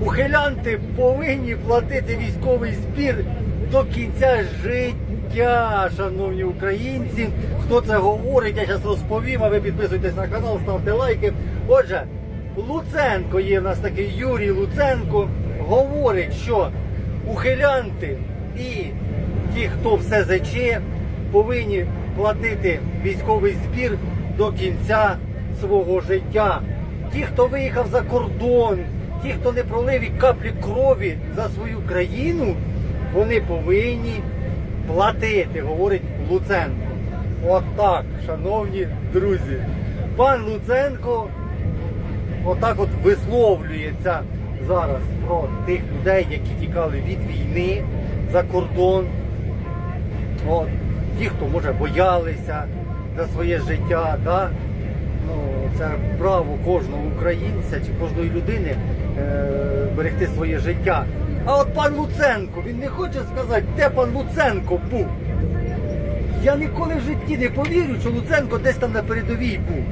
ухилянти повинні платити військовий збір до кінця життя, шановні українці. Хто це говорить, я зараз розповім, а ви підписуйтесь на канал, ставте лайки. Отже, Луценко є в нас такий Юрій Луценко, говорить, що ухилянти і ті, хто все заче, повинні платити військовий збір до кінця свого життя. Ті, хто виїхав за кордон, ті, хто не пролив і каплі крові за свою країну, вони повинні платити, говорить Луценко. Отак, шановні друзі. Пан Луценко отак от висловлюється зараз про тих людей, які тікали від війни за кордон. От, ті, хто може боялися за своє життя, да? Це право кожного українця чи кожної людини е, берегти своє життя. А от пан Луценко, він не хоче сказати, де пан Луценко був. Я ніколи в житті не повірю, що Луценко десь там на передовій був.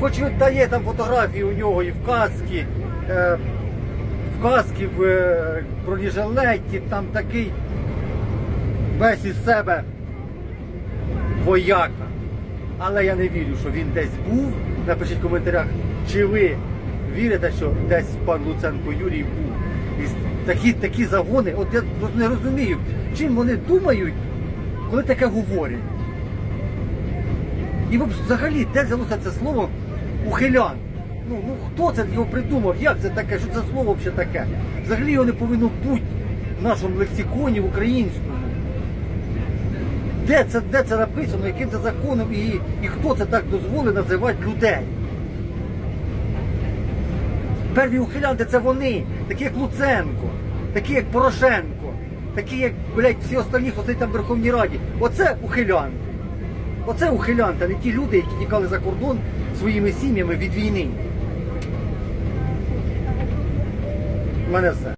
Хоч він та є там фотографії у нього і в каски, е, в каски в е, бронежилеті, там такий весь із себе вояка. Але я не вірю, що він десь був. Напишіть в коментарях, чи ви вірите, що десь пан Луценко Юрій був. І такі, такі загони, от я не розумію, чим вони думають, коли таке говорять. І взагалі, де взялося це слово ухилян? Ну, ну хто це його придумав? Як це таке? Що це слово взагалі таке? Взагалі його не повинно бути в нашому лексиконі в українському. Де це, де це написано, яким це законом і, і хто це так дозволив називати людей? Перві ухилянти це вони, такі як Луценко, такі як Порошенко, такі як, блядь, всі останні, хто там в Верховній Раді. Оце ухилянти. Оце ухилянти, а не ті люди, які тікали за кордон своїми сім'ями від війни. У мене все.